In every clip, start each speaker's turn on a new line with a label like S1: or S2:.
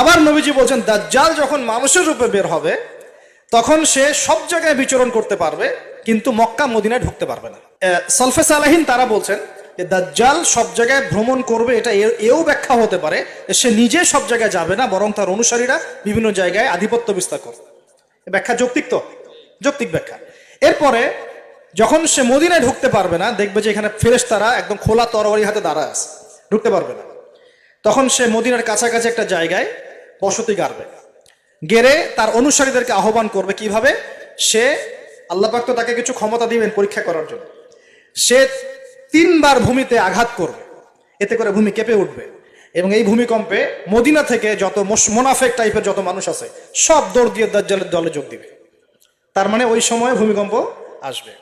S1: আবার নবীজি বলছেন, দাজ্জাল যখন মানুষের রূপে বের হবে, তখন সে সব জায়গায় বিচরণ করতে পারবে, কিন্তু মক্কা, মদিনায় ঢুকতে পারবে না। সলফে সালাহিন তারা বলছেন যে, দাজ্জাল সব জায়গায় ভ্রমণ করবে, এটা এও ব্যাখ্যা হতে পারে সে নিজে সব জায়গায় যাবে না, বরং তার অনুসারীরা বিভিন্ন জায়গায় আধিপত্য বিস্তার করবে। ব্যাখ্যা যৌক্তিক তো? যৌক্তিক ব্যাখ্যা। এরপরে যখন সে মদিনায় ঢুকতে পারবে না, দেখবে যে, এখানে ফেরেশতারা একদম খোলা তরবারি হাতে দাঁড়া আছে, ঢুকতে পারবে না। তখন সে মদিনার কাছাকাছি একটা জায়গায় বসতি গাড়বে। গেড়ে তার অনুসারীদেরকে আহ্বান করবে কীভাবে? সে আল্লাহ পাক তো তাকে কিছু ক্ষমতা দিবেন পরীক্ষা করার জন্য। সে তিনবার ভূমিতে আঘাত করবে। এতে করে ভূমি কেঁপে উঠবে। এবং এই ভূমিকম্পে মদিনা থেকে যত মোনাফেক টাইপের যত মানুষ আছে, সব দৌড় দিয়ে দাজ্জালের দলে যোগ দিবে। তার মানে ওই সময় ভূমিকম্প আসবে।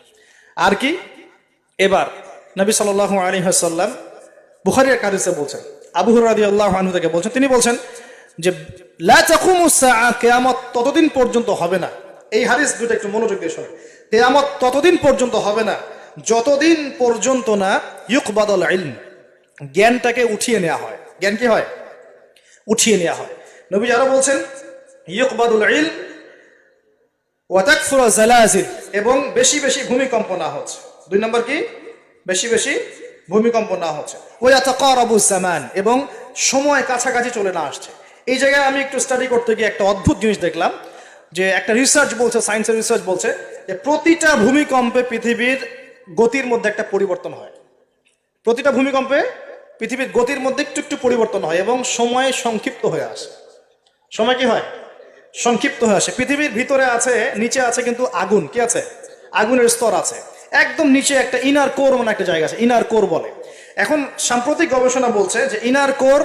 S1: আর কি? এবার নবী সাল্লাল্লাহু আলাইহি ওয়াসাল্লাম বুখারী এক হাদিসে বলছেন, আবু রাদিয়াল্লাহু আনহু থেকে বলছেন, তিনি বলছেন যে কিয়ামত ততদিন পর্যন্ত হবে না। এই হাদিস দুটো একটু মনোযোগ দিয়ে শুনুন। কিয়ামত ততদিন পর্যন্ত হবে না, যতদিন পর্যন্ত না ইউকবাদুল ইলম জ্ঞানটাকে উঠিয়ে নেওয়া হয়। জ্ঞান কি হয়? উঠিয়ে নেওয়া হয়। নবী আরও বলছেন, ইউকবাদুল ইলম ওয়াতাকফুরা জালাজিল, এবং বেশি বেশি ভূমিকম্প না হচ্ছে। দুই নম্বর কি? বেশি বেশি ভূমিকম্প না হচ্ছে। ওয়াতাকারাবু জামান, এবং সময় কাছাকাছি চলে না আসছে। এই জায়গায় আমি একটু স্টাডি করতে গিয়ে একটা অদ্ভুত জিনিস দেখলাম, যে একটা রিসার্চ বলছে সায়েন্সের রিসার্চ বলছে যে প্রতিটা ভূমিকম্পে পৃথিবীর গতির মধ্যে একটা পরিবর্তন হয়। প্রতিটা ভূমিকম্পে পৃথিবীর গতির মধ্যে একটু একটু পরিবর্তন হয় এবং সময় সংক্ষিপ্ত হয়ে আসে। সময় কি হয়? সংক্ষিপ্ত হয়ে আসে। পৃথিবীর ভিতরে আছে, নিচে আছে কিন্তু আগুন। কি আছে? আগুনের স্তর আছে। একদম নিচে একটা ইনার কোর মানে একটা জায়গা আছে। ইনার কোর বলে। এখন সাম্প্রতিক গবেষণা বলছে যে ইনার কোর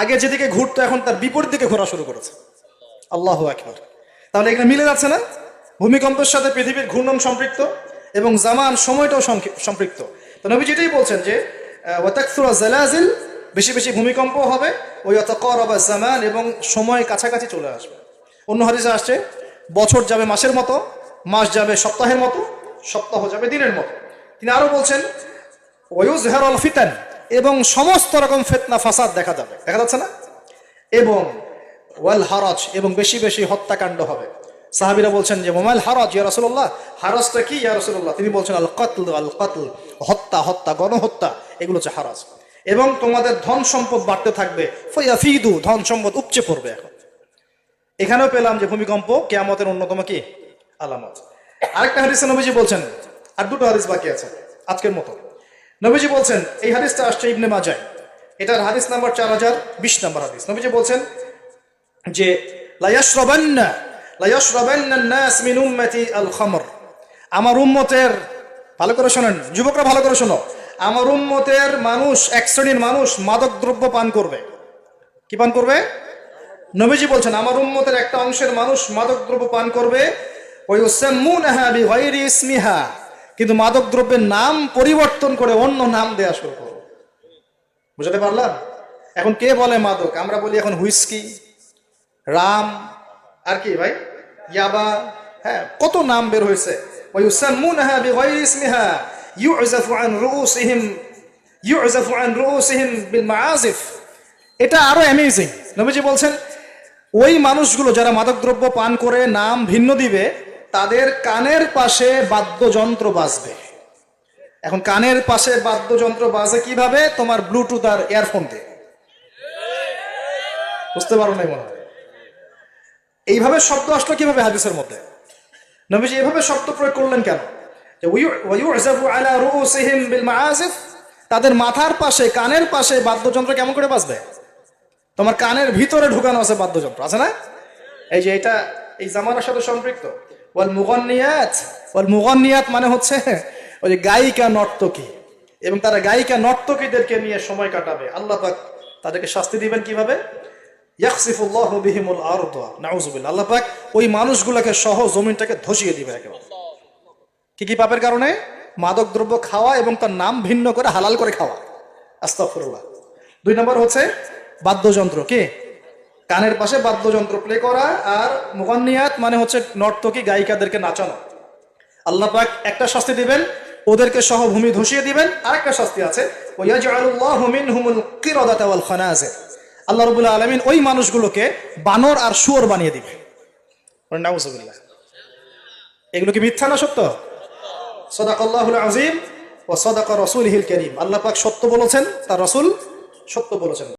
S1: আগে যেদিকে ঘুরতো, এখন তার বিপরীত দিকে ঘোরা শুরু করেছে। আল্লাহ একবার তাহলে এখানে মিলে যাচ্ছে না? ভূমিকম্পের সাথে পৃথিবীর ঘূর্ণন সম্পৃক্ত এবং জামান সময়টাও সম্পৃক্ত। তো নবী যেটাই বলছেন যে জালাজিল বেশি বেশি ভূমিকম্প হবে ওই অতকরবা জামান এবং সময় কাছাকাছি চলে আসবে। অন্য হাদিসে আসছে, বছর যাবে মাসের মতো, মাস যাবে সপ্তাহের মতো, সপ্তাহ যাবে দিনের মতো। তিনি আরও বলছেন ওয়ুজ হেরল ফিতান এবং সমস্ত রকম ফেতনা, ফাসাদ দেখা যাবে। দেখা যাচ্ছে না? এবং ওয়াল হারাজ, এবং বেশি বেশি হত্যাকাণ্ড হবে। সাহাবিরা বলছেন যে মোমাইল হারাজ, ইয়া রাসূলুল্লাহ? হারাজটা কি, ইয়া রাসূলুল্লাহ? তিনি বলছেন, আল কতল আল কতল, হত্যা হত্যা, গণহত্যা, এগুলো হচ্ছে হারাজ। এবং তোমাদের ধন সম্পদ বাড়তে থাকবে। ফিদু ধন সম্পদ উপচে পড়বে এখন। এখানেও পেলাম যে, ভূমিকম্প কেয়ামতের অন্যতম কি? আলামত। আরেকটা হাদিসে নবীজি বলছেন, আর দুটো হাদিস বাকি আছে, আজকের মতো। নবীজি বলছেন, এই হাদিসটা আসছে ইবনে মাজায় এটার হাদিস নাম্বার চার হাজার বিশ নাম্বার হাদিস। নবীজি বলছেন যে, লায়াশরাবান্না লায়াশরাবান্না নাস মিন উম্মতি আল খামর। আমার উম্মতের, ভালো করে শোনেন, যুবকরা ভালো করে শোনো। আমার উম্মতের মানুষ, এক শ্রেণির মানুষ মাদক দ্রব্য পান করবে। কি পান করবে? নবীজি বলছেন, আমার উম্মতের একটা অংশের মানুষ মাদক দ্রব্য পান করবে। ওই ইসমিহা। কিন্তু মাদক দ্রব্যের নাম পরিবর্তন করে অন্য নাম দেয়া শুরু করবে বুঝতে পারলাম? এখন কে বলে মাদক? আমরা বলি এখন হুইস্কি, রাম, আর কি ভাই? ইয়াবা হ্যাঁ কত নাম বের হয়েছে? বিগাইরি ইসমিহা ইউজাফু আন রুউসিহিম ইউজাফু আন রুউসিহিম বিল মাআজিফ এটা আরও অ্যামেজিং নবীজি বলছেন, ওই মানুষগুলো যারা মাদকদ্রব্য পান করে, নাম ভিন্ন দিবে তাদের কানের পাশে বাদ্যযন্ত্র বাজবে। এখন কানের পাশে বাদ্যযন্ত্র বাজে কীভাবে? তোমার ব্লুটুথ আর ইয়ারফোন দিয়ে। বুঝতে পারো নাই মনে হয়? এইভাবে শব্দ আসলো কীভাবে হাদিসের মধ্যে? নবীজি এভাবে শব্দ প্রয়োগ করলেন কেন? তাদের মাথার পাশে, কানের পাশে বাদ্যযন্ত্র কেমন করে বাজবে? তোমার কানের ভিতরে ঢুকানো আছে বাদ্যযন্ত্র, আছে না? এই যে এটা এই জামানার সাথে সম্পৃক্ত। ওয়াল মুগন্নিয়াত ওয়াল মুগন্নিয়াত মানে হচ্ছে ওই যে গায়িকা নর্তকী। এবং তারা গায়িকা নর্তকীদেরকে নিয়ে সময় কাটাবে। আল্লাহ পাক তাদেরকে শাস্তি দিবেন কীভাবে? ইয়াকসিফুল্লাহু বিহিমুল আরদ। নাউজুবিল্লাহ। আল্লাহ পাক ওই মানুষগুলোকে সহ জমিনটাকে ধসিয়ে দিবে একেবারে। কি কি পাপের কারণে? মাদক দ্রব্য খাওয়া এবং তার নাম ভিন্ন করে হালাল করে খাওয়া। আস্তাফরুল্লাহ দুই নম্বর হচ্ছে বাদ্যযন্ত্র। কি? কানের পাশে বাদ্যযন্ত্র প্লে করা আর মুগান্নিয়াত মানে হচ্ছে নর্তকী গায়িকাদেরকে নাচানো। আল্লাহ পাক একটা শাস্তি দিবেন, ওদেরকে সহ ভূমি ধসিয়ে দিবেন। আরেকটা শাস্তি আছে আল্লাহ রবুল্লাহ আলমিন ওই মানুষগুলোকে বানর আর শুয়োর বানিয়ে দিবে। এগুলো কি মিথ্যা না সত্য? সদাকল্লাহুল আজিম ও সদাক রসুল হিল করিম। আল্লাহ পাক সত্য বলেছেন, তার রসুল সত্য বলেছেন।